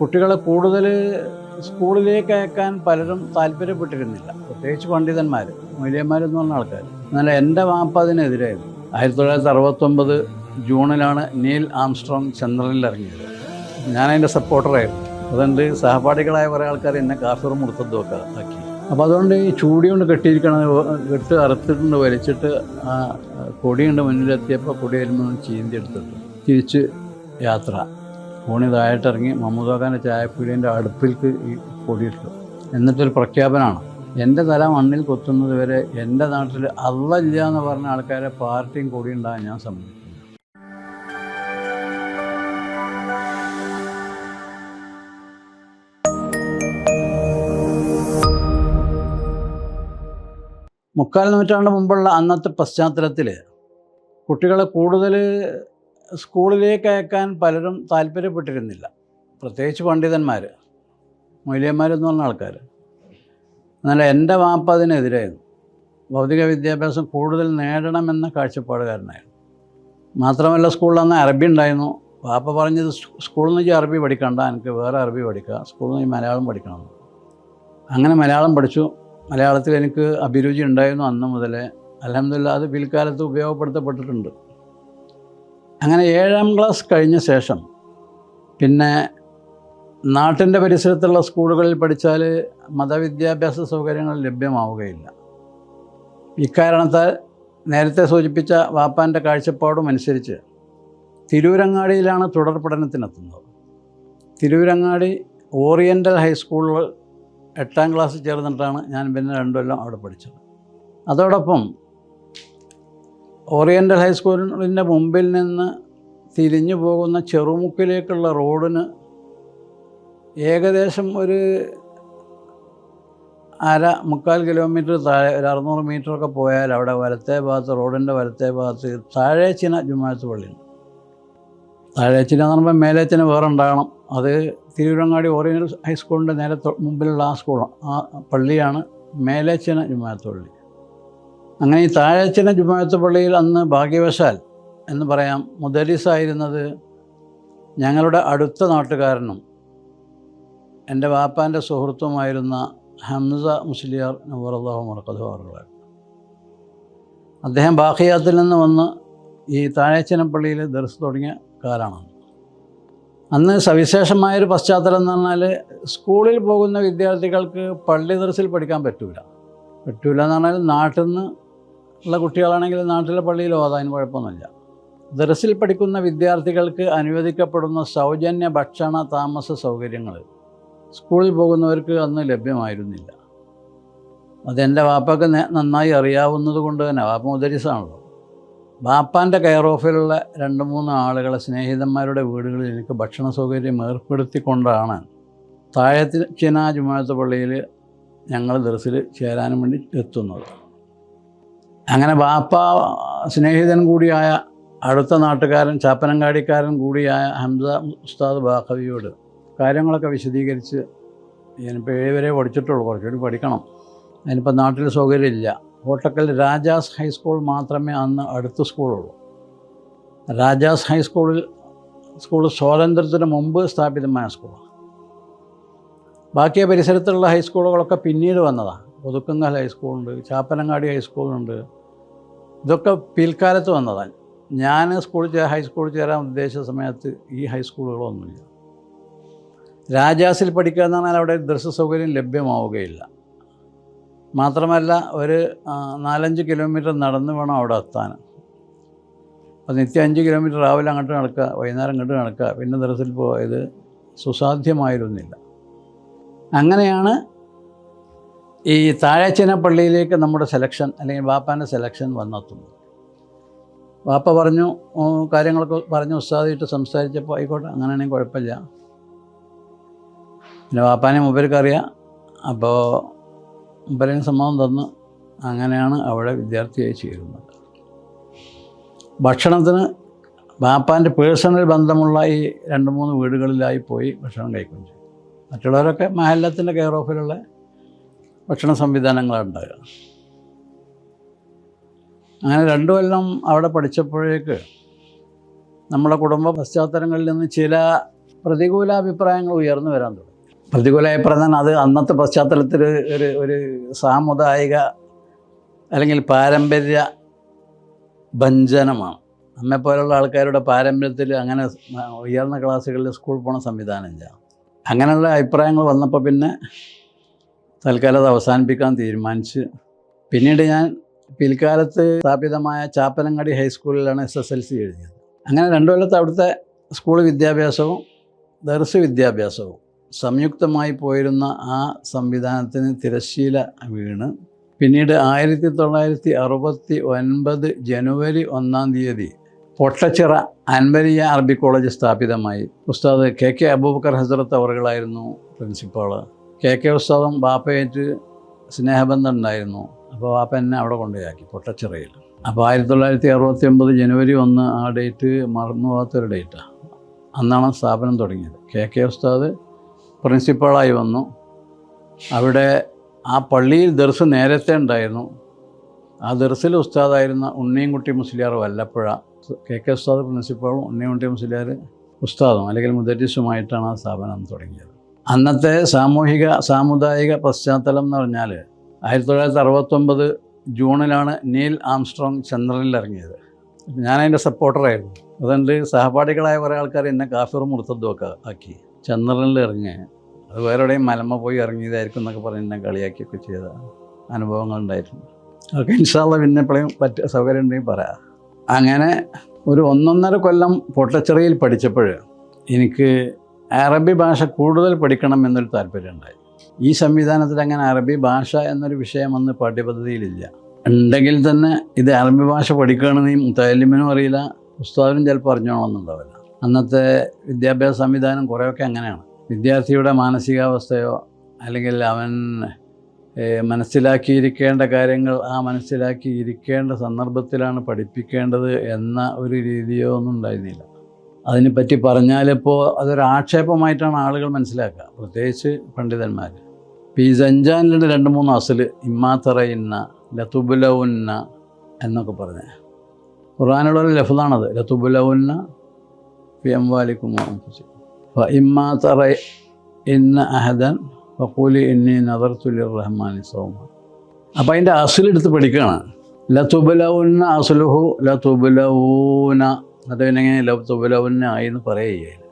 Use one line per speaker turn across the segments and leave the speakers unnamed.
കുട്ടികളെ കൂടുതൽ സ്കൂളിലേക്ക് അയക്കാൻ പലരും താല്പര്യപ്പെട്ടിരുന്നില്ല. പ്രത്യേകിച്ച് പണ്ഡിതന്മാർ മൂല്യന്മാരെന്ന് പറഞ്ഞ ആൾക്കാർ എന്നാൽ എന്റെ വാപ്പ അതിനെതിരായിരുന്നു. ആയിരത്തി തൊള്ളായിരത്തി അറുപത്തൊമ്പത് ജൂണിലാണ് നീൽ ആംസ്ട്രോങ് ചന്ദ്രനിൽ ഇറങ്ങിയത്. ഞാനതിന്റെ സപ്പോർട്ടറായിരുന്നു. അതുകൊണ്ട് സഹപാഠികളായ കുറേ ആൾക്കാർ എന്നെ കാഫിർ മുർത്തതും ഒക്കെ ആക്കി. അപ്പോൾ അതുകൊണ്ട് ഈ ചൂടി കൊണ്ട് കെട്ടിയിരിക്കണത് കെട്ട് അറുത്തിട്ടുണ്ട് വലിച്ചിട്ട് ആ കൊടിയുണ്ട് മുന്നിലെത്തിയപ്പോൾ കൊടി വരുമ്പോൾ ചീന്തി എടുത്തിട്ട്. തിരിച്ച് യാത്ര. ഫോണി താഴെട്ടിറങ്ങി മമ്മൂദാഖാന്റെ ചായപ്പീടിന്റെ അടുപ്പിൽക്ക് ഈ കൊടിയിട്ടു എന്നിട്ടൊരു പ്രഖ്യാപനമാണ് എന്റെ തല മണ്ണിൽ കൊത്തുന്നത് വരെ എന്റെ നാട്ടിൽ അല്ലല്ല എന്ന് പറഞ്ഞ ആൾക്കാരെ പാർട്ടിയും കൂടി ഉണ്ടാകാൻ ഞാൻ സമ്മതിക്കും മുക്കാൽ നൂറ്റാണ്ട് മുമ്പുള്ള അന്നത്തെ പശ്ചാത്തലത്തിൽ കുട്ടികളെ കൂടുതൽ സ്കൂളിലേക്ക് അയക്കാൻ പലരും താല്പര്യപ്പെട്ടിരുന്നില്ല. പ്രത്യേകിച്ച് പണ്ഡിതന്മാർ മൂല്യന്മാരെന്ന് പറഞ്ഞ ആൾക്കാർ. എന്നാൽ എന്റെ വാപ്പ അതിനെതിരായിരുന്നു. ഭൗതിക വിദ്യാഭ്യാസം കൂടുതൽ നേടണമെന്ന കാഴ്ചപ്പാടുകാരനായിരുന്നു. മാത്രമല്ല സ്കൂളിൽ അന്ന് അറബി ഉണ്ടായിരുന്നു. വാപ്പ പറഞ്ഞത് സ്കൂളിൽ നിന്ന് അറബി പഠിക്കണ്ട എനിക്ക് വേറെ അറബി പഠിക്കുക സ്കൂളിൽ നിന്ന് മലയാളം പഠിക്കണം. അങ്ങനെ മലയാളം പഠിച്ചു. മലയാളത്തിൽ എനിക്ക് അഭിരുചി ഉണ്ടായിരുന്നു അന്ന് മുതലേ. അലഹമില്ല അത് പിൽക്കാലത്ത് ഉപയോഗപ്പെടുത്തപ്പെട്ടിട്ടുണ്ട്. അങ്ങനെ ഏഴാം ക്ലാസ് കഴിഞ്ഞ ശേഷം പിന്നെ നാട്ടിന്റെ പരിസരത്തുള്ള സ്കൂളുകളിൽ പഠിച്ചാൽ മതവിദ്യാഭ്യാസ സൗകര്യങ്ങൾ ലഭ്യമാവുകയില്ല. ഇക്കാരണത്താൽ നേരത്തെ സൂചിപ്പിച്ച വാപ്പാന്റെ കാഴ്ചപ്പാടും അനുസരിച്ച് തിരൂരങ്ങാടിയിലാണ് തുടർ പഠനത്തിനെത്തുന്നത്. തിരൂരങ്ങാടി ഓറിയന്റൽ ഹൈസ്കൂളിൽ എട്ടാം ക്ലാസ് ചേർന്നിട്ടാണ് ഞാൻ പിന്നെ രണ്ടു കൊല്ലം അവിടെ പഠിച്ചത്. അതോടൊപ്പം ഓറിയന്റൽ ഹൈസ്കൂളിന്റെ മുമ്പിൽ നിന്ന് തിരിഞ്ഞു പോകുന്ന ചെറുമുക്കിലേക്കുള്ള റോഡിന് ഏകദേശം ഒരു അര മുക്കാൽ കിലോമീറ്റർ താഴെ ഒരു അറുന്നൂറ് മീറ്ററൊക്കെ പോയാൽ അവിടെ വലത്തെ ഭാഗത്ത് റോഡിന്റെ വലത്തെ ഭാഗത്ത് താഴേച്ചിന ജുമാഴത്ത് പള്ളിയുണ്ട് താഴേച്ചിന എന്ന് പറയുമ്പോൾ മേലേച്ചിന വേറെ ഉണ്ടാകണം അത് തിരുവരങ്ങാടി ഓറിയന്റൽ ഹൈസ്കൂളിന്റെ നേരെ മുമ്പിലുള്ള ആ സ്കൂളാണ് ആ പള്ളിയാണ് മേലേച്ചിന ജുമാഴത്ത് പള്ളി. അങ്ങനെ ഈ താഴച്ചിന ജുമാഅത്ത് പള്ളിയിൽ അന്ന് ഭാഗ്യവശാൽ എന്ന് പറയാം മുദരിസായിരുന്നത് ഞങ്ങളുടെ അടുത്ത നാട്ടുകാരനും എന്റെ വാപ്പാന്റെ സുഹൃത്തുമായിരുന്ന ഹംസ മുസ്ലിയാർ നബുറല്ലാഹു മറക്കത് അവറുകളായിരുന്നു അദ്ദേഹം ബാഖിയാത്തിൽ നിന്ന് വന്ന് ഈ താഴേച്ചനപ്പള്ളിയിൽ ദർസ് തുടങ്ങിയ കാലമാണ്. അന്ന് സവിശേഷമായൊരു പശ്ചാത്തലം എന്ന് പറഞ്ഞാൽ സ്കൂളിൽ പോകുന്ന വിദ്യാർത്ഥികൾക്ക് പള്ളി ദർസിൽ പഠിക്കാൻ പറ്റൂല. പറ്റൂല എന്ന് പറഞ്ഞാൽ നാട്ടിൽ നിന്ന് ഉള്ള കുട്ടികളാണെങ്കിൽ നാട്ടിലെ പള്ളിയിൽ ഓതാൻ കുഴപ്പമൊന്നുമില്ല. ദർസിൽ പഠിക്കുന്ന വിദ്യാർത്ഥികൾക്ക് അനുവദിക്കപ്പെടുന്ന സൗജന്യ ഭക്ഷണ താമസ സൗകര്യങ്ങൾ സ്കൂളിൽ പോകുന്നവർക്ക് അന്ന് ലഭ്യമായിരുന്നില്ല. അതെന്റെ വാപ്പക്ക് നന്നായി അറിയാവുന്നത് കൊണ്ട് തന്നെ വാപ്പ മുദരിസാണല്ലോ വാപ്പാന്റെ കെയർ ഓഫിലുള്ള രണ്ട് മൂന്ന് ആളുകളെ സ്നേഹിതന്മാരുടെ വീടുകളിൽ എനിക്ക് ഭക്ഷണ സൗകര്യം ഏർപ്പെടുത്തിക്കൊണ്ടാണ് താഴത്തിൽ ചിനാ ജുമാഴത്ത് പള്ളിയിൽ ഞങ്ങൾ ദർസിൽ ചേരാനും വേണ്ടി എത്തുന്നത്. അങ്ങനെ ബാപ്പ സ്നേഹിതൻ കൂടിയായ അടുത്ത നാട്ടുകാരൻ ചാപ്പനങ്കാടിക്കാരൻ കൂടിയായ ഹംസ ഉസ്താദ് ബാഖവിയോട് കാര്യങ്ങളൊക്കെ വിശദീകരിച്ച് ഞാനിപ്പോൾ ഏഴുവരെ പഠിച്ചിട്ടുള്ളൂ കുറച്ചുകൂടി പഠിക്കണം. അതിനിപ്പോൾ നാട്ടിൽ സൗകര്യമില്ല. കോട്ടക്കൽ രാജാസ് ഹൈസ്കൂൾ മാത്രമേ അന്ന് അടുത്ത സ്കൂളുള്ളൂ. രാജാസ് ഹൈസ്കൂളിൽ സ്കൂൾ സ്വാതന്ത്ര്യത്തിന് മുമ്പ് സ്ഥാപിതമായ സ്കൂളാണ്. ബാക്കി പരിസരത്തുള്ള ഹൈസ്കൂളുകളൊക്കെ പിന്നീട് വന്നതാണ് ഒതുക്കുങ്ങൽ ഹൈസ്കൂളുണ്ട് ചാപ്പനങ്ങാടി ഹൈസ്കൂളുണ്ട് ഇതൊക്കെ പിൽക്കാലത്ത് വന്നതാണ്. ഞാൻ സ്കൂളിൽ ചേ ഹൈസ്കൂളിൽ ചേരാൻ ഉദ്ദേശിച്ച സമയത്ത് ഈ ഹൈസ്കൂളുകളൊന്നുമില്ല രാജാസിൽ പഠിക്കുക എന്ന് പറഞ്ഞാൽ അവിടെ ദൃശ്യ സൗകര്യം ലഭ്യമാവുകയില്ല. മാത്രമല്ല ഒരു നാലഞ്ച് കിലോമീറ്റർ നടന്ന് വേണം അവിടെ എത്താൻ. അപ്പോൾ നിത്യം അഞ്ച് കിലോമീറ്റർ രാവിലെ അങ്ങോട്ട് നടക്കുക വൈകുന്നേരം അങ്ങോട്ട് നടക്കുക പിന്നെ ദൃശ്യത്തിൽ പോയത് സുസാധ്യമായിരുന്നില്ല. അങ്ങനെയാണ് ഈ താഴേച്ചിന പള്ളിയിലേക്ക് നമ്മുടെ സെലക്ഷൻ അല്ലെങ്കിൽ വാപ്പാന്റെ സെലക്ഷൻ വന്നെത്തുന്നു. വാപ്പ പറഞ്ഞു "ഓ, കാര്യങ്ങളൊക്കെ പറഞ്ഞു ഉസ്താദായിട്ട് സംസാരിച്ചപ്പോൾ ആയിക്കോട്ടെ അങ്ങനെയാണെങ്കിൽ കുഴപ്പമില്ല. പിന്നെ വാപ്പാനെ മൂപ്പർക്ക് അറിയാം. അപ്പോൾ മൂപ്പരന് സമ്മതം തന്നു. അങ്ങനെയാണ് അവിടെ വിദ്യാർത്ഥിയായി ചേരുന്നത്. ഭക്ഷണത്തിന് വാപ്പാന്റെ പേഴ്സണൽ ബന്ധമുള്ള ഈ രണ്ട് മൂന്ന് വീടുകളിലായി പോയി ഭക്ഷണം കഴിക്കും മറ്റുള്ളവരൊക്കെ മഹല്ലത്തിന്റെ കെയർ ഓഫിലുള്ള ഭക്ഷണ സംവിധാനങ്ങളാണ് ഉണ്ടാകുക അങ്ങനെ രണ്ടു കൊല്ലം അവിടെ പഠിച്ചപ്പോഴേക്ക് നമ്മുടെ കുടുംബ പശ്ചാത്തലങ്ങളിൽ നിന്ന് ചില പ്രതികൂല അഭിപ്രായങ്ങൾ ഉയർന്നു വരാൻ തുടങ്ങി. പ്രതികൂല അഭിപ്രായം അത് അന്നത്തെ പശ്ചാത്തലത്തിൽ ഒരു ഒരു സാമുദായിക അല്ലെങ്കിൽ പാരമ്പര്യ ഭഞ്ജനമാണ്. നമ്മെപ്പോലുള്ള ആൾക്കാരുടെ പാരമ്പര്യത്തിൽ അങ്ങനെ ഉയർന്ന ക്ലാസ്സുകളിൽ സ്കൂൾ പോണ സംവിധാനമില്ല അങ്ങനെയുള്ള അഭിപ്രായങ്ങൾ വന്നപ്പോൾ പിന്നെ തൽക്കാലം അത് അവസാനിപ്പിക്കാൻ തീരുമാനിച്ച് പിന്നീട് ഞാൻ പിൽക്കാലത്ത് സ്ഥാപിതമായ ചാപ്പനങ്ങാടി ഹൈസ്കൂളിലാണ് എസ് എസ് എൽ സി എഴുതിയത്. അങ്ങനെ രണ്ടു കൊല്ലത്ത് അവിടുത്തെ സ്കൂൾ വിദ്യാഭ്യാസവും ദർസ് വിദ്യാഭ്യാസവും സംയുക്തമായി പോയിരുന്ന ആ സംവിധാനത്തിന് തിരശ്ശീല വീണ്. പിന്നീട് ആയിരത്തി തൊള്ളായിരത്തി അറുപത്തി ഒൻപത് ജനുവരി ഒന്നാം തീയതി പൊട്ടച്ചിറ അൻവരിയ അറബി കോളേജ് സ്ഥാപിതമായി. ഉസ്താദ് കെ കെ അബൂബക്കർ ഹസ്രത്ത് അവറുകളായിരുന്നു പ്രിൻസിപ്പാൾ. കെ കെ ഉസ്താദും ബാപ്പയായിട്ട് സ്നേഹബന്ധം ഉണ്ടായിരുന്നു അപ്പോൾ ബാപ്പ എന്നെ അവിടെ കൊണ്ടുപോയാക്കി പൊട്ടച്ചിറയിൽ. അപ്പോൾ ആയിരത്തി തൊള്ളായിരത്തി അറുപത്തി ഒമ്പത് ജനുവരി ഒന്ന് ആ ഡേറ്റ് മറന്നു പോകാത്തൊരു ഡേറ്റാണ് അന്നാണ് സ്ഥാപനം തുടങ്ങിയത്. കെ കെ ഉസ്താദ് പ്രിൻസിപ്പാളായി വന്നു. അവിടെ ആ പള്ളിയിൽ ദർസ് നേരത്തെ ഉണ്ടായിരുന്നു. ആ ദർസിൽ ഉസ്താദായിരുന്ന ഉണ്ണിയൻകുട്ടി മുസ്ലിയാർ വല്ലപ്പുഴ. കെ കെ ഉസ്താദ് പ്രിൻസിപ്പാളും ഉണ്ണിയൻകുട്ടി മുസ്ലിയാർ ഉസ്താദും അല്ലെങ്കിൽ മുദരിസുമായിട്ടാണ് ആ സ്ഥാപനം തുടങ്ങിയത്. അന്നത്തെ സാമൂഹിക സാമുദായിക പശ്ചാത്തലം എന്ന് പറഞ്ഞാൽ ആയിരത്തി തൊള്ളായിരത്തി അറുപത്തൊമ്പത് ജൂണിലാണ് നീൽ ആംസ്ട്രോങ് ചന്ദ്രനിൽ ഇറങ്ങിയത്. ഞാൻ അതിന്റെ സപ്പോർട്ടറായിരുന്നു. അതുകൊണ്ട് സഹപാഠികളായ കുറേ ആൾക്കാർ എന്നെ കാഫിറും മുർത്തദ്ദുമൊക്കെ ആക്കി. ചന്ദ്രനിൽ ഇറങ്ങി. അത് വേറെ എവിടെയും മലമ പോയി ഇറങ്ങിയതായിരിക്കും എന്നൊക്കെ പറഞ്ഞ് എന്നെ കളിയാക്കിയൊക്കെ ചെയ്ത അനുഭവങ്ങൾ ഉണ്ടായിരുന്നു അതൊക്കെ ഇൻഷാല്ല പിന്നെ എപ്പോഴും പറ്റ സൗകര്യം ഉണ്ടെങ്കിൽ പറയാം. അങ്ങനെ ഒരു ഒന്നൊന്നര കൊല്ലം പൊട്ടച്ചിറയിൽ പഠിച്ചപ്പോൾ എനിക്ക് അറബി ഭാഷ കൂടുതൽ പഠിക്കണം എന്നൊരു താല്പര്യം ഉണ്ടായി ഈ സംവിധാനത്തിൽ അങ്ങനെ അറബി ഭാഷ എന്നൊരു വിഷയം അന്ന് പാഠ്യപദ്ധതിയിലില്ല. ഉണ്ടെങ്കിൽ തന്നെ ഇത് അറബി ഭാഷ പഠിക്കുകയാണെന്ന് ഈ അറിയില്ല ഉസ്താദിനും ചിലപ്പോൾ അറിഞ്ഞോണമെന്നുണ്ടാവില്ല അന്നത്തെ വിദ്യാഭ്യാസ സംവിധാനം കുറേയൊക്കെ അങ്ങനെയാണ്. വിദ്യാർത്ഥിയുടെ മാനസികാവസ്ഥയോ അല്ലെങ്കിൽ അവൻ മനസ്സിലാക്കിയിരിക്കേണ്ട കാര്യങ്ങൾ ആ മനസ്സിലാക്കിയിരിക്കേണ്ട സന്ദർഭത്തിലാണ് പഠിപ്പിക്കേണ്ടത് എന്ന ഒരു രീതിയോ ഒന്നും ഉണ്ടായിരുന്നില്ല. അതിനെപ്പറ്റി പറഞ്ഞാലിപ്പോൾ അതൊരു ആക്ഷേപമായിട്ടാണ് ആളുകൾ മനസ്സിലാക്കുക. പ്രത്യേകിച്ച് പണ്ഡിതന്മാർ. ഇപ്പോൾ ഈ സഞ്ചാനിലുണ്ട് രണ്ട് മൂന്ന് അസൽ ഇമ്മാത്തറയുന്ന ലതുബുലവുന്ന എന്നൊക്കെ പറഞ്ഞ്. ഖുറാനുള്ള ഒരു ലഫ്ലാണത് ലതുബുലവുന്ന എം വാലിക്കുമാർ ഇമ്മാത്തറ ഇന്ന അഹദൻ ഫക്കൂലി ഇന്നി നദർത്തുലി റഹ്മാനി സൗമ. അപ്പം അതിന്റെ അസലെടുത്ത് പഠിക്കുകയാണ് ലതുബുലവുന്ന അസുലുഹു ലതുബുലൂന അത് പിന്നെ ഇങ്ങനെ ലതുബുലവുന്ന ആയി എന്ന് പറയുകയില്ല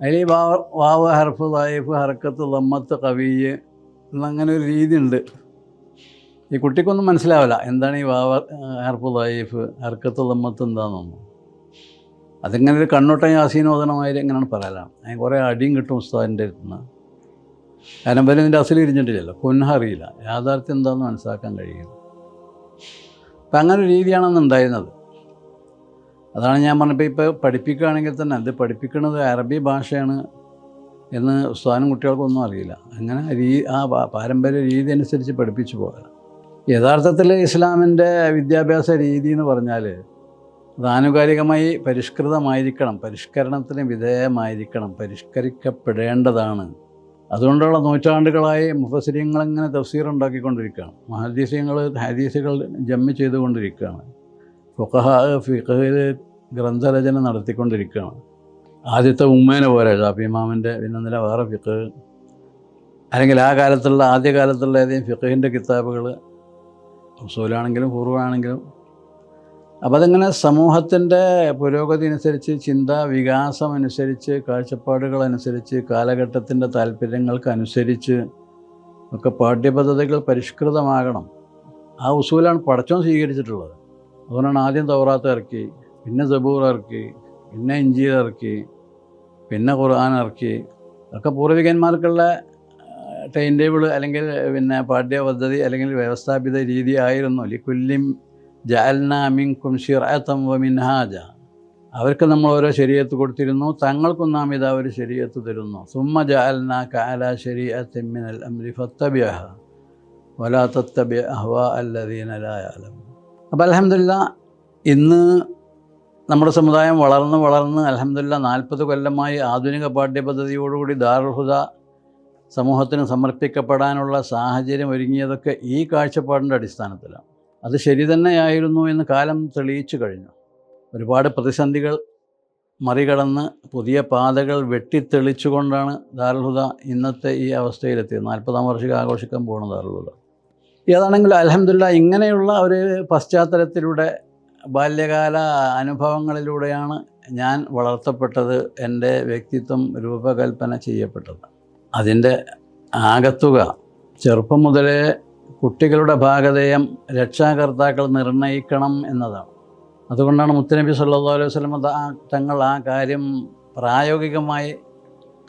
അതിൽ ഈ വാവ ഹർഫ് തായിഫ് ഹർക്കത്ത് ലമ്മത്ത് കവിയ് എന്നങ്ങനെ ഒരു രീതി ഉണ്ട് ഈ കുട്ടിക്കൊന്നും മനസ്സിലാവില്ല. എന്താണ് ഈ വാവ ഹർഫ് ലൈഫ് ഹർക്കത്ത് ലമ്മത്ത് എന്താണെന്നൊന്നും അതിങ്ങനെ ഒരു കണ്ണോട്ടം യാസീനോദനമായാലും എങ്ങനെയാണ് പറയലാണ്. അതിന് കുറേ അടിയും കിട്ടും ഉസ്താദിന്റെ അടുത്ത് നിന്ന്. കാരണം വരെ ഇതിന്റെ അസൽ ഇരിഞ്ഞിട്ടില്ലല്ലോ. പൊന്നഹ അറിയില്ല. യാഥാർത്ഥ്യം എന്താണെന്ന് മനസ്സിലാക്കാൻ കഴിയും അപ്പം അങ്ങനെ ഒരു രീതിയാണെന്ന് ഉണ്ടായിരുന്നത്. അതാണ് ഞാൻ പറഞ്ഞപ്പോൾ ഇപ്പോൾ പഠിപ്പിക്കുകയാണെങ്കിൽ തന്നെ അത് പഠിപ്പിക്കുന്നത് അറബി ഭാഷയാണ് എന്ന് ഉസ്താനും കുട്ടികൾക്കൊന്നും അറിയില്ല. അങ്ങനെ രീ ആ പാരമ്പര്യ രീതി അനുസരിച്ച് പഠിപ്പിച്ചു പോകാം. യഥാർത്ഥത്തിൽ ഇസ്ലാമിന്റെ വിദ്യാഭ്യാസ രീതി എന്ന് പറഞ്ഞാൽ അത് ആനുകാലികമായി പരിഷ്കൃതമായിരിക്കണം. പരിഷ്കരണത്തിന് വിധേയമായിരിക്കണം. പരിഷ്കരിക്കപ്പെടേണ്ടതാണ്. അതുകൊണ്ടുള്ള നൂറ്റാണ്ടുകളായി മുഫസിര്യങ്ങളിങ്ങനെ തഫ്സീർ ഉണ്ടാക്കിക്കൊണ്ടിരിക്കുകയാണ്. മഹദീസ്യങ്ങൾ ഹദീസുകൾ ജമ്മി ചെയ്തുകൊണ്ടിരിക്കുകയാണ്. ഫുഖഹ ഫിഖഹിൽ ഗ്രന്ഥരചന നടത്തിക്കൊണ്ടിരിക്കുകയാണ്. ആദ്യത്തെ ഉമ്മേനെ പോലെ ഷാഫി പിന്നെ നില വേറെ ഫിഖ്. അല്ലെങ്കിൽ ആ കാലത്തുള്ള ആദ്യ കാലത്തുള്ള ഏതെങ്കിലും ഫിഖഹിന്റെ കിതാബുകൾ ഉസൂലാണെങ്കിലും പൂർവമാണെങ്കിലും അപ്പോൾ അതിങ്ങനെ സമൂഹത്തിന്റെ പുരോഗതി അനുസരിച്ച് ചിന്താ വികാസം അനുസരിച്ച് കാഴ്ചപ്പാടുകൾ അനുസരിച്ച് കാലഘട്ടത്തിന്റെ താല്പര്യങ്ങൾക്കനുസരിച്ച് ഒക്കെ പാഠ്യപദ്ധതികൾ പരിഷ്കൃതമാകണം. ആ ഉസൂലാണ് പടച്ചോൻ സ്വീകരിച്ചിട്ടുള്ളത്. അതുകൊണ്ടാണ് ആദ്യം തൗറാത്ത് ഇറക്കി. പിന്നെ സബൂർ ഇറക്കി പിന്നെ ഇഞ്ചീർ ഇറക്കി പിന്നെ ഖുർആൻ ഇറക്കി. അതൊക്കെ പൂർവികന്മാർക്കുള്ള ടൈം ടേബിൾ അല്ലെങ്കിൽ പിന്നെ പാഠ്യപദ്ധതി അല്ലെങ്കിൽ വ്യവസ്ഥാപിത രീതി ആയിരുന്നു. ലിക്കുല്ലിം ജാൽന മിൻകും ഷിറാത്തം വ മിൻഹാജ. അവർക്ക് നമ്മൾ ഓരോ ശരീരത്ത് കൊടുത്തിരുന്നു. തങ്ങൾക്കും നാം ഇതാ ഒരു ശരീരത്ത് തരുന്നു. സുമ്മ ജാൽന കാല ശരീഅത്തിൻ മിനൽ അംരി ഫത്തബ്യഹ വലാ തത്തബ്യ അഹ്വാ അല്ലദീനലായാലും അപ്പം അലഹമില്ല ഇന്ന് നമ്മുടെ സമുദായം വളർന്ന് വളർന്ന് അലഹമില്ല നാൽപ്പത് കൊല്ലമായി ആധുനിക പാഠ്യപദ്ധതിയോടുകൂടി ദാർഹുദ സമൂഹത്തിന് സമർപ്പിക്കപ്പെടാനുള്ള സാഹചര്യം ഒരുങ്ങിയതൊക്കെ ഈ കാഴ്ചപ്പാടിന്റെ അടിസ്ഥാനത്തിലാണ്. അത് ശരി തന്നെയായിരുന്നു എന്ന് കാലം തെളിയിച്ചു കഴിഞ്ഞു. ഒരുപാട് പ്രതിസന്ധികൾ മറികടന്ന് പുതിയ പാതകൾ വെട്ടിത്തെളിച്ചുകൊണ്ടാണ് ദാരുൽഹുദ ഇന്നത്തെ ഈ അവസ്ഥയിലെത്തിയത്. നാൽപ്പതാം വർഷം ആഘോഷിക്കാൻ പോകുന്ന ദാരുൽഹുദ ഏതാണെങ്കിലും അലഹമില്ല ഇങ്ങനെയുള്ള ഒരു പശ്ചാത്തലത്തിലൂടെ ബാല്യകാല അനുഭവങ്ങളിലൂടെയാണ് ഞാൻ വളർത്തപ്പെട്ടത് എന്റെ വ്യക്തിത്വം രൂപകൽപ്പന ചെയ്യപ്പെട്ടത്. അതിന്റെ ആകത്തുക ചെറുപ്പം മുതലേ കുട്ടികളുടെ ഭാഗതയം രക്ഷാകർത്താക്കൾ നിർണയിക്കണം എന്നതാണ്. അതുകൊണ്ടാണ് മുത്തനബി സല്ലാ അലൈഹി വസ്ലമ തങ്ങൾ ആ കാര്യം പ്രായോഗികമായി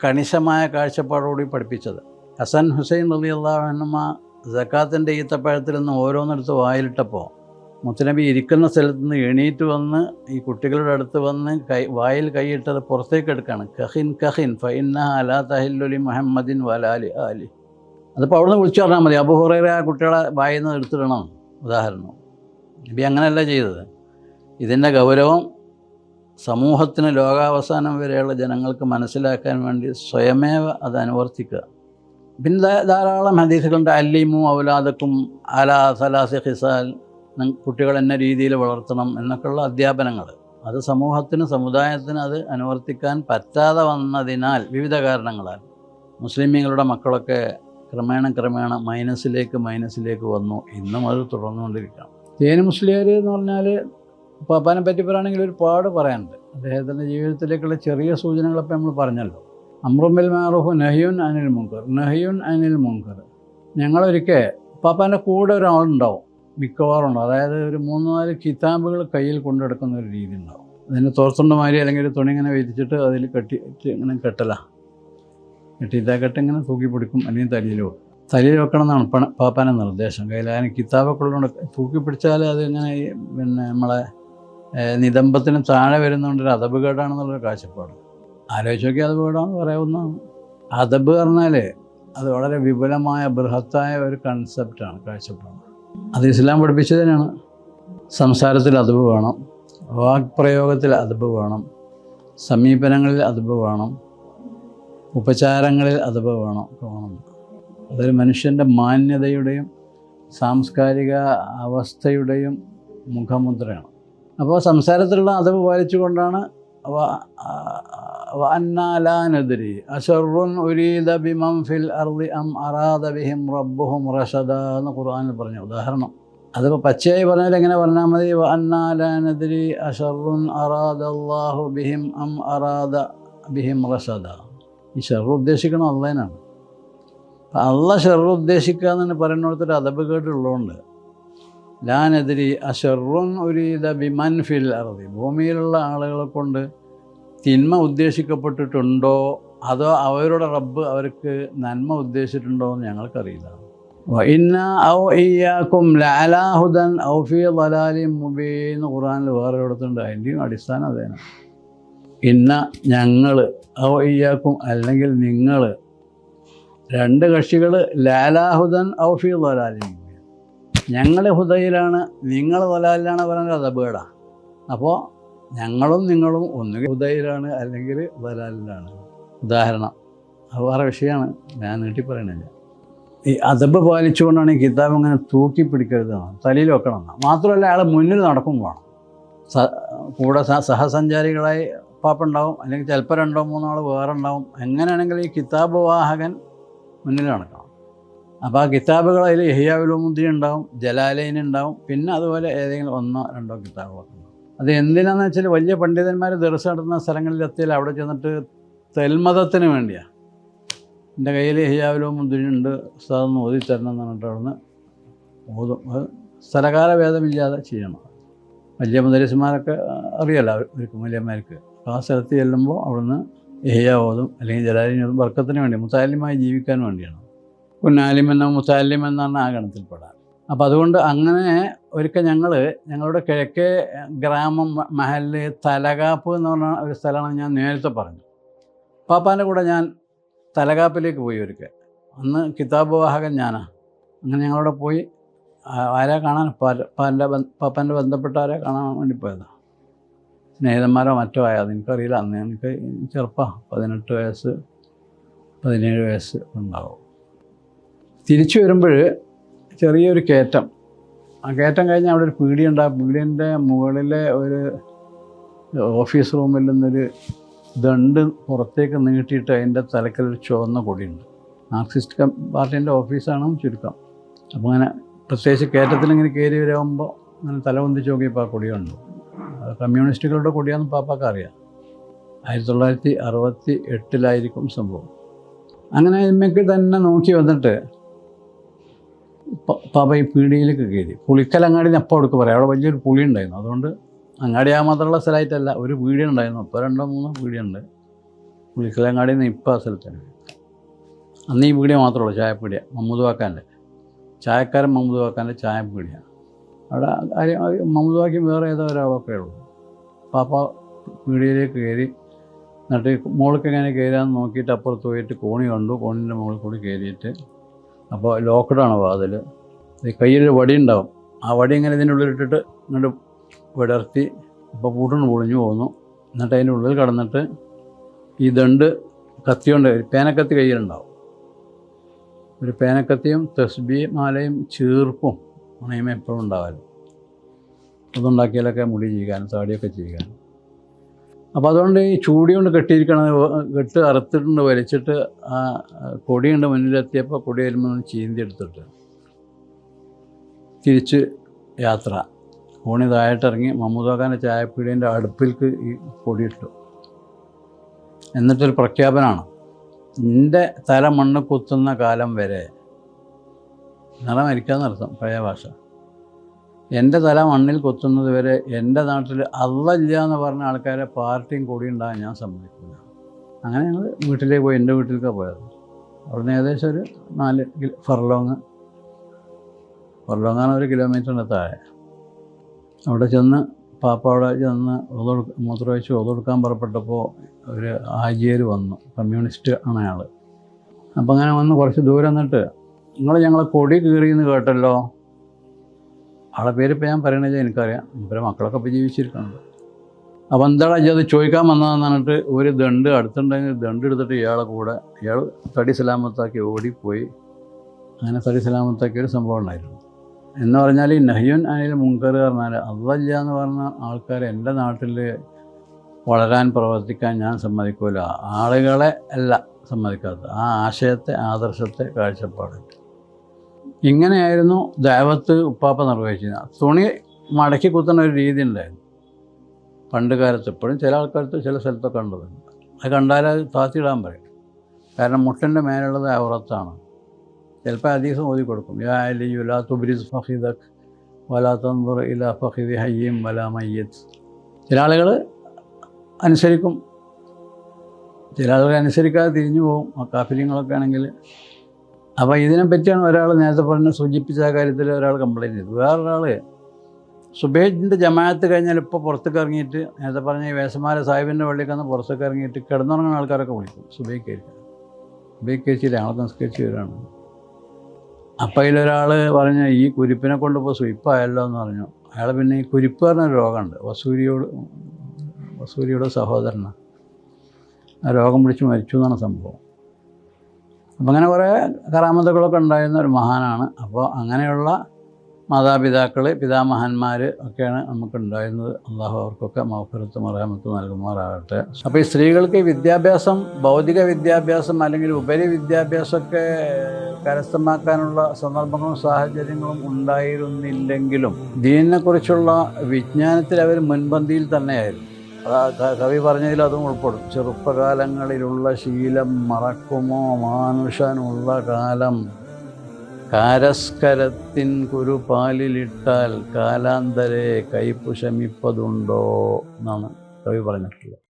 കണിശമായ കാഴ്ചപ്പാടോടി പഠിപ്പിച്ചത്. ഹസൻ ഹുസൈൻ റലി അള്ളാഹുനമ്മ ജക്കാത്തിന്റെ ഈത്തപ്പഴത്തിൽ നിന്ന് ഓരോന്നെടുത്ത് വായിലിട്ടപ്പോൾ മുത്തനബി ഇരിക്കുന്ന സ്ഥലത്ത് നിന്ന് എണീറ്റ് വന്ന് ഈ കുട്ടികളുടെ അടുത്ത് വന്ന് കൈ വായിൽ കൈയിട്ടത് പുറത്തേക്ക് എടുക്കുകയാണ് കഹിൻ കഹിൻ ഫൈൻ അലാ തഹില്ലുലി മുഹമ്മദിൻ വലാലി അലി അതിപ്പോൾ അവിടെ നിന്ന് വിളിച്ചു പറഞ്ഞാൽ മതി. അബുഹുറൈറ ആ കുട്ടികളെ വായിൽ നിന്ന് എടുത്തിടണം. ഉദാഹരണം. നബി അങ്ങനെയല്ല ചെയ്തത്. ഇതിന്റെ ഗൗരവം സമൂഹത്തിന് ലോകാവസാനം വരെയുള്ള ജനങ്ങൾക്ക് മനസ്സിലാക്കാൻ വേണ്ടി സ്വയമേവ അത് അനുവർത്തിക്കുക. പിന്നെ ധാരാളം ഹദീസുകളുണ്ട്. അല്ലിമു ഔലാദക്കും അലാ സലാസി ഖിസാൽ. നി- കുട്ടികൾ എന്ന രീതിയിൽ വളർത്തണം എന്നൊക്കെയുള്ള അധ്യാപനങ്ങൾ. അത് സമൂഹത്തിന് സമുദായത്തിന് അത് അനുവർത്തിക്കാൻ പറ്റാതെ വന്നതിനാൽ വിവിധ കാരണങ്ങളാൽ മുസ്ലിമീങ്ങളുടെ മക്കളൊക്കെ ക്രമേണ ക്രമേണ മൈനസിലേക്ക് മൈനസിലേക്ക് വന്നു. ഇന്നും അത് തുടർന്നുകൊണ്ടിരിക്കണം തേനി മുസ്ലിയാർ എന്ന് പറഞ്ഞാൽ പാപ്പാനെ പറ്റി പറയുകയാണെങ്കിൽ ഒരുപാട് പറയാനുണ്ട്. അദ്ദേഹത്തിന്റെ ജീവിതത്തിലേക്കുള്ള ചെറിയ സൂചനകളൊക്കെ നമ്മൾ പറഞ്ഞല്ലോ. അമ്രുമിൽ മാറുഹു നഹിയുൻ അനിൽ മുങ്കർ നഹിയുൻ അനിൽ മുങ്കർ ഞങ്ങളൊരിക്കൽ പാപ്പാന്റെ കൂടെ ഒരാളുണ്ടാവും. മിക്കവാറും ഉണ്ടാവും അതായത് ഒരു മൂന്ന് നാല് കിതാബുകൾ കയ്യിൽ കൊണ്ടെടുക്കുന്ന ഒരു രീതി ഉണ്ടാവും. അതിന് തോർത്തുണ്ട മാതിരി അല്ലെങ്കിൽ ഒരു തുണി ഇങ്ങനെ വിരിച്ചിട്ട് അതിൽ കെട്ടി ഇങ്ങനെ കെട്ടല. കെട്ടിയിട്ടാ കെട്ട് ഇങ്ങനെ തൂക്കി പിടിക്കും. അല്ലെങ്കിൽ തലയിൽ വെക്കും. തലയിൽ വെക്കണം എന്നാണ് പണ പാപ്പാന്റെ നിർദ്ദേശം. കയ്യിൽ അതിന് കിതാബൊക്കെ ഉള്ളതുകൊണ്ട് തൂക്കി പിടിച്ചാൽ അത് ഇങ്ങനെ പിന്നെ നമ്മളെ നിതംബത്തിന് താഴെ വരുന്നതുകൊണ്ട് ഒരു കേടാണെന്നുള്ളൊരു കാഴ്ചപ്പാട്. ആലോചിച്ച് നോക്കി അതബുകേടാന്ന് പറയാവുന്നതാണ് അതബ് പറഞ്ഞാൽ അത് വളരെ വിപുലമായ ബൃഹത്തായ ഒരു കൺസെപ്റ്റാണ് കാഴ്ചപ്പാട്. അത് ഇസ്ലാം പഠിപ്പിച്ചതിനാണ് സംസാരത്തിൽ അതബ് വേണം. വാക്പ്രയോഗത്തിൽ അതബ് വേണം. സമീപനങ്ങളിൽ അതബ് വേണം. ഉപചാരങ്ങളിൽ അതബ് വേണം. വേണം. അതൊരു മനുഷ്യന്റെ മാന്യതയുടെയും സാംസ്കാരിക അവസ്ഥയുടെയും മുഖമുദ്രയാണ്. അപ്പോൾ സംസാരത്തിലുള്ള അതവ് പാലിച്ചുകൊണ്ടാണ് ഉരീദ ഫിൽ അർദി അം ബിഹിം റബ്ബുഹും എന്ന് ഖുർആനിൽ പറഞ്ഞു. ഉദാഹരണം. അതിപ്പോൾ പച്ചയായി പറഞ്ഞാൽ എങ്ങനെ പറഞ്ഞാൽ മതി? വന്നാലി അഷറുൻ അറാദ അള്ളാഹു ബിഹിം അം അറാദ ബിഹിം റഷദ. ഈ ഷെറു ഉദ്ദേശിക്കണം അള്ളേനാണ്. അള്ള ഷെറു ഉദ്ദേശിക്കുക എന്ന് പറയുന്നിടത്തൊരു അതബ് കേട്ടുള്ളതുകൊണ്ട് ലാനെതിരി അഷറുൻ ഉരീദ ബിമൻ ഫിൽ അറതി ഭൂമിയിലുള്ള ആളുകളെ കൊണ്ട് തിന്മ ഉദ്ദേശിക്കപ്പെട്ടിട്ടുണ്ടോ? അതോ അവരുടെ റബ്ബ് അവർക്ക് നന്മ ഉദ്ദേശിച്ചിട്ടുണ്ടോ എന്ന് ഞങ്ങൾക്കറിയില്ല. ഇന്ന ഔ ഇയാക്കും ലാലാഹുദൻ ഔഫി ലലാലി മുബീൻ ഖുറാനിൽ വേറെ ഇടത്തുണ്ട് അതിന്റെയും അടിസ്ഥാനം അതേനാണ് ഇന്ന ഞങ്ങൾ ഔ ഇയാക്കും അല്ലെങ്കിൽ നിങ്ങൾ രണ്ട് കക്ഷികൾ ലാലാഹുദൻ ഔഫി ലലാലി ഞങ്ങൾ ഹുദയിലാണ് നിങ്ങൾ ദലാലിലാണ് പറയുന്നത് അത് അപകടമാണ് അപ്പോൾ ഞങ്ങളും നിങ്ങളും ഒന്നുകിൽ ഉദയിലാണ് അല്ലെങ്കിൽ വരാലിലാണ്. ഉദാഹരണം അത് വേറെ വിഷയമാണ്. ഞാൻ നീട്ടി പറയണില്ല. ഈ അതബ് പാലിച്ചുകൊണ്ടാണ് ഈ കിതാബ് ഇങ്ങനെ തൂക്കി പിടിക്കരുത് തലയിൽ വെക്കണം എന്നാണ് മാത്രമല്ല അയാൾ മുന്നിൽ നടക്കും വേണം. കൂടെ സഹസഞ്ചാരികളായി പാപ്പുണ്ടാവും അല്ലെങ്കിൽ ചിലപ്പോൾ രണ്ടോ മൂന്നോ ആൾ വേറെ ഉണ്ടാവും എങ്ങനെയാണെങ്കിൽ ഈ കിതാബ് വാഹകൻ മുന്നിൽ നടക്കണം. അപ്പോൾ ആ കിതാബുകൾ അതിൽ യഹിയാവുലുമുദ്ദീൻ ഉണ്ടാവും ജലാലയിൻ ഉണ്ടാവും പിന്നെ അതുപോലെ ഏതെങ്കിലും ഒന്നോ രണ്ടോ കിതാബ് ഉണ്ടാവും അത് എന്തിനാന്ന് വെച്ചാൽ വലിയ പണ്ഡിതന്മാർ ദർശനം നടത്തുന്ന സ്ഥലങ്ങളിലെത്തിയാൽ അവിടെ ചെന്നിട്ട് തെൽമതത്തിന് വേണ്ടിയാണ് എന്റെ കയ്യിൽ ഹിയാവുലുമുദ്ദീൻ മുന്തിരിയുണ്ട്. സ്ഥലം ഓതി തരണം എന്ന് പറഞ്ഞിട്ട് അവിടുന്ന് ഓതും. അത് സ്ഥലകാല ഭേദമില്ലാതെ ചെയ്യണം. വലിയ മുദരിസ്മാരൊക്കെ അറിയാലോ അവർക്ക് വലിയമാർക്ക് ആ സ്ഥലത്ത് ചെല്ലുമ്പോൾ അവിടുന്ന് ഏഹ്യ ഓതും. അല്ലെങ്കിൽ ജലാലിനോതും വർക്കത്തിന് വേണ്ടി മുത്താലിമായി ജീവിക്കാൻ വേണ്ടിയാണ്. പുന്നാലിമെന്നോ മുത്താലിമെന്നാണ് ആ ഗണത്തിൽപ്പെടാൻ അപ്പോൾ അതുകൊണ്ട് അങ്ങനെ ഒരിക്കൽ ഞങ്ങൾ ഞങ്ങളുടെ കിഴക്കേ ഗ്രാമം മഹൽ തലകാപ്പ് എന്ന് പറഞ്ഞ ഒരു സ്ഥലമാണ് ഞാൻ നേരത്തെ പറഞ്ഞു. പാപ്പാന്റെ കൂടെ ഞാൻ തലകാപ്പിലേക്ക് പോയി ഒരിക്കൽ. അന്ന് കിതാബ് വാഹകൻ ഞാനാണ് അങ്ങനെ ഞങ്ങളവിടെ പോയി. ആരാ കാണാൻ? പാപ്പാന്റെ പാപ്പാന്റെ ബന്ധപ്പെട്ട ആരെ കാണാൻ വേണ്ടി പോയതാണ് സ്നേഹിതന്മാരോ മറ്റോ ആയത് എനിക്കറിയില്ല അന്ന് എനിക്ക് ചെറുപ്പം. പതിനെട്ട് വയസ്സ് പതിനേഴ് വയസ്സ് ഉണ്ടാവും. തിരിച്ചു വരുമ്പോൾ ചെറിയൊരു കയറ്റം. ആ കയറ്റം കഴിഞ്ഞ് അവിടെ ഒരു പീടിയുണ്ട്. ആ പീടിയന്റെ മുകളിലെ ഒരു ഓഫീസ് റൂമിൽ നിന്നൊരു ദണ്ട് പുറത്തേക്ക് നീട്ടിയിട്ട് അതിന്റെ തലക്കലൊരു ചുവന്ന കൊടിയുണ്ട്. മാർക്സിസ്റ്റ് പാർട്ടീന്റെ ഓഫീസാണ് ചുരുക്കം. അപ്പോൾ അങ്ങനെ പ്രത്യേകിച്ച് കയറ്റത്തിൽ ഇങ്ങനെ കയറി വരുമ്പോൾ അങ്ങനെ തല പൊന്തിച്ച് നോക്കിയപ്പോൾ ആ കൊടിയുണ്ട് കമ്മ്യൂണിസ്റ്റുകളുടെ കൊടിയാണെന്ന് പാപ്പാക്ക് അറിയാം. ആയിരത്തി തൊള്ളായിരത്തി അറുപത്തി എട്ടിലായിരിക്കും സംഭവം. അങ്ങനെ ഇമ്മയ്ക്ക് തന്നെ നോക്കി വന്നിട്ട് പാപ്പ ഈ പീടിയിലേക്ക് കയറി. പുളിക്കലങ്ങാടി എപ്പോൾ അടുക്ക് പറയാം. അവിടെ വലിയൊരു പുളി ഉണ്ടായിരുന്നു അതുകൊണ്ട് അങ്ങാടി ആ മാത്രമുള്ള സ്ഥലമായിട്ടല്ല ഒരു പീടിയ ഉണ്ടായിരുന്നു അപ്പോൾ രണ്ടോ മൂന്നോ പീടിയുണ്ട് പുളിക്കലങ്ങാടി നിന്ന് ഇപ്പോൾ ആ സ്ഥലത്താണ് അന്ന് ഈ പീടിയ മാത്രമേ ഉള്ളൂ ചായപ്പീടിയ മമ്മൂദ് വാക്കാന്റെ. ചായക്കാരൻ മമ്മൂദ് വാക്കാന്റെ ചായപ്പീടിയ അവിടെ മമ്മൂദ് വാക്കി വേറെ ഏതോ ഒരാളൊക്കെ ഉള്ളൂ. പാപ്പ പീടിയയിലേക്ക് കയറി എന്നിട്ട് മുകൾക്ക് എങ്ങനെ കയറാമെന്ന് നോക്കിയിട്ട് അപ്പുറത്ത് പോയിട്ട് കോണി കണ്ടു. കോണിന്റെ മുകളിൽ കൂടി കയറിയിട്ട് അപ്പോൾ ലോക്കഡാണ് വാതിൽ ഈ കയ്യിലൊരു വടി ഉണ്ടാവും ആ വടി ഇങ്ങനെ ഇതിന്റെ ഉള്ളിലിട്ടിട്ട് ഇങ്ങോട്ട് വിടർത്തി അപ്പോൾ പൂട്ടിന് പൊളിഞ്ഞു പോകുന്നു എന്നിട്ട് അതിന്റെ ഉള്ളിൽ കടന്നിട്ട് ഈ ദണ്ട് കത്തി കൊണ്ട് പേനക്കത്തി കയ്യിലുണ്ടാവും. ഒരു പേനക്കത്തിയും തസ്ബി മാലയും ചീർപ്പും ഉണയും എപ്പോഴും ഉണ്ടാവാലും. അതുണ്ടാക്കിയാലൊക്കെ മുടി ചെയ്യാനും താടിയൊക്കെ ചെയ്യാൻ അപ്പോൾ അതുകൊണ്ട് ഈ ചൂടി കൊണ്ട് കെട്ടിയിരിക്കണത് കെട്ട് അറുത്തിട്ടുണ്ട് വലിച്ചിട്ട് ആ കൊടിയുണ്ട് മുന്നിലെത്തിയപ്പോൾ കൊടി വരുമ്പോൾ ചീന്തി എടുത്തിട്ട് തിരിച്ച് യാത്ര. കോണി താഴെട്ടിറങ്ങി മമ്മൂദാഖാന്റെ ചായപ്പീടിയന്റെ അടുപ്പിൽക്ക് ഈ പൊടിയിട്ടു. എന്നിട്ടൊരു പ്രഖ്യാപനമാണ് നിന്റെ തല മണ്ണ് കുത്തുന്ന കാലം വരെ നിറം മരിക്കാന്നർത്ഥം പഴയ ഭാഷ. എന്റെ തല മണ്ണിൽ കൊത്തുന്നത് വരെ എന്റെ നാട്ടിൽ അല്ലല്ല എന്ന് പറഞ്ഞ ആൾക്കാരെ പാർട്ടിയും കൂടി ഉണ്ടാകാൻ ഞാൻ സമ്മതിക്കില്ല. അങ്ങനെ ഞങ്ങൾ വീട്ടിലേക്ക് പോയി എന്റെ വീട്ടിലേക്കാണ് പോയത്. അവിടുന്ന് ഏകദേശം ഒരു നാല് ഫർലോങ്. ഫർലോങ്ങാണ് ഒരു കിലോമീറ്ററിന്റെ താഴെ. അവിടെ ചെന്ന് പാപ്പ അവിടെ ചെന്ന് ഒതു മൂത്രമൊഴിച്ച് ഒതുക്കാൻ പുറപ്പെട്ടപ്പോൾ ഒരു ആജിയർ വന്നു. കമ്മ്യൂണിസ്റ്റ് ആണ് അയാൾ അപ്പം അങ്ങനെ വന്ന് കുറച്ച് ദൂരം നിന്നിട്ട് നിങ്ങൾ ഞങ്ങളെ കൊടി കീറിയെന്ന് കേട്ടല്ലോ? ആളെ പേര് ഇപ്പം ഞാൻ പറയണത് എനിക്കറിയാം. ഇവരെ മക്കളൊക്കെ ഇപ്പോൾ ജീവിച്ചിരിക്കുന്നുണ്ട് അപ്പോൾ എന്താണ് അത് ചോദിക്കാൻ വന്നതെന്ന് പറഞ്ഞിട്ട് ഒരു ദണ്ട് അടുത്തുണ്ടെങ്കിൽ ദണ്ട് എടുത്തിട്ട് ഇയാളെ കൂടെ ഇയാൾ തടി സലാമത്താക്കി ഓടിപ്പോയി. അങ്ങനെ തടി സലാമത്താക്കിയ ഒരു സംഭവം ഉണ്ടായിരുന്നു. എന്ന് പറഞ്ഞാൽ ഈ നഹ്യുൻ അനിൽ മുങ്കർ പറഞ്ഞാൽ അതല്ല എന്ന് പറഞ്ഞ ആൾക്കാർ എന്റെ നാട്ടിൽ വളരാൻ പ്രവർത്തിക്കാൻ ഞാൻ സമ്മതിക്കൂല. ആളുകളെ അല്ല സമ്മതിക്കാത്ത ആ ആശയത്തെ ആദർശത്തെ കാഴ്ചപ്പാട്. ഇങ്ങനെയായിരുന്നു ദേവത്ത് ഉപ്പാപ്പ നിർവഹിച്ചിരുന്നത്. തുണി മടക്കി കുത്തുന്ന ഒരു രീതി ഉണ്ടായിരുന്നു. പണ്ട് കാലത്ത് ഇപ്പോഴും ചില ആൾക്കാർക്ക് ചില സ്ഥലത്തൊക്കെ കണ്ടതുണ്ട്. അത് കണ്ടാൽ അത് താത്തിയിടാൻ പറയും. കാരണം മുട്ടന്റെ മേലുള്ളത് ഔറത്താണ് ചിലപ്പോൾ അധികം ഓതി കൊടുക്കും. യാ അലി യുലാ തുബ്രിസ് ഫഖീദക് വലാ തന്തുർ ഇല ഫഖീദി ഹയ്യം വലാ മയ്യത്ത് ചില ആളുകൾ അനുസരിക്കും. ചില ആളുകൾ അനുസരിക്കാതെ തിരിഞ്ഞു പോകും. ആ കാഫിര്യങ്ങളൊക്കെ ആണെങ്കിൽ അപ്പോൾ ഇതിനെപ്പറ്റിയാണ് ഒരാൾ നേരത്തെ പറഞ്ഞ സൂചിപ്പിച്ച ആ കാര്യത്തിൽ ഒരാൾ കംപ്ലയിന്റ് ചെയ്തു. വേറൊരാൾ സുബേജിന്റെ ജമാഅത്ത് കഴിഞ്ഞാൽ ഇപ്പോൾ പുറത്തേക്ക് ഇറങ്ങിയിട്ട് നേരത്തെ പറഞ്ഞ ഈ വേസമാര സാഹിബിന്റെ പള്ളിയിൽ നിന്ന് പുറത്തേക്ക് ഇറങ്ങിയിട്ട് കിടന്നുറങ്ങുന്ന ആൾക്കാരൊക്കെ വിളിക്കും. സുബൈക്ക് കഴിക്കാൻ സുബൈക്ക് കഴിച്ചില്ല ഞങ്ങളൊക്കെ നിസ്കരിച്ച് വരികയാണ് അപ്പം അതിലൊരാൾ പറഞ്ഞ ഈ കുരിപ്പിനെ കൊണ്ടിപ്പോൾ സ്വീപ്പായല്ലോ എന്ന് പറഞ്ഞു. അയാൾ പിന്നെ ഈ കുരിപ്പ് പറഞ്ഞ രോഗമുണ്ട്. വസൂരിയോട് വസൂരിയുടെ സഹോദരനാണ് ആ രോഗം പിടിച്ച് മരിച്ചു എന്നാണ് സംഭവം. അപ്പം അങ്ങനെ കുറേ കറാമതകളൊക്കെ ഉണ്ടായിരുന്ന ഒരു മഹാനാണ്. അപ്പോൾ അങ്ങനെയുള്ള മാതാപിതാക്കൾ പിതാമഹന്മാർ ഒക്കെയാണ് നമുക്കുണ്ടായിരുന്നത് അള്ളാഹു അവർക്കൊക്കെ മൗഫരത്തും അറഹമത്തും നൽകുമാറാകട്ടെ. അപ്പോൾ ഈ സ്ത്രീകൾക്ക് വിദ്യാഭ്യാസം ഭൗതിക വിദ്യാഭ്യാസം അല്ലെങ്കിൽ ഉപരി വിദ്യാഭ്യാസമൊക്കെ കരസ്ഥമാക്കാനുള്ള സന്ദർഭങ്ങളും സാഹചര്യങ്ങളും ഉണ്ടായിരുന്നില്ലെങ്കിലും ദീനിനെക്കുറിച്ചുള്ള വിജ്ഞാനത്തിൽ അവർ മുൻപന്തിയിൽ തന്നെയായിരുന്നു. കവി പറഞ്ഞതിൽ അതും ഉൾപ്പെടും. ചെറുപ്പകാലങ്ങളിലുള്ള ശീലം മറക്കുമോ മാനുഷനുള്ള കാലം? കാരസ്കരത്തിൻ കുരുപാലിലിട്ടാൽ കാലാന്തരെ കൈപ്പു ശമിപ്പതുണ്ടോ എന്നാണ് കവി പറഞ്ഞിട്ടുള്ളത്.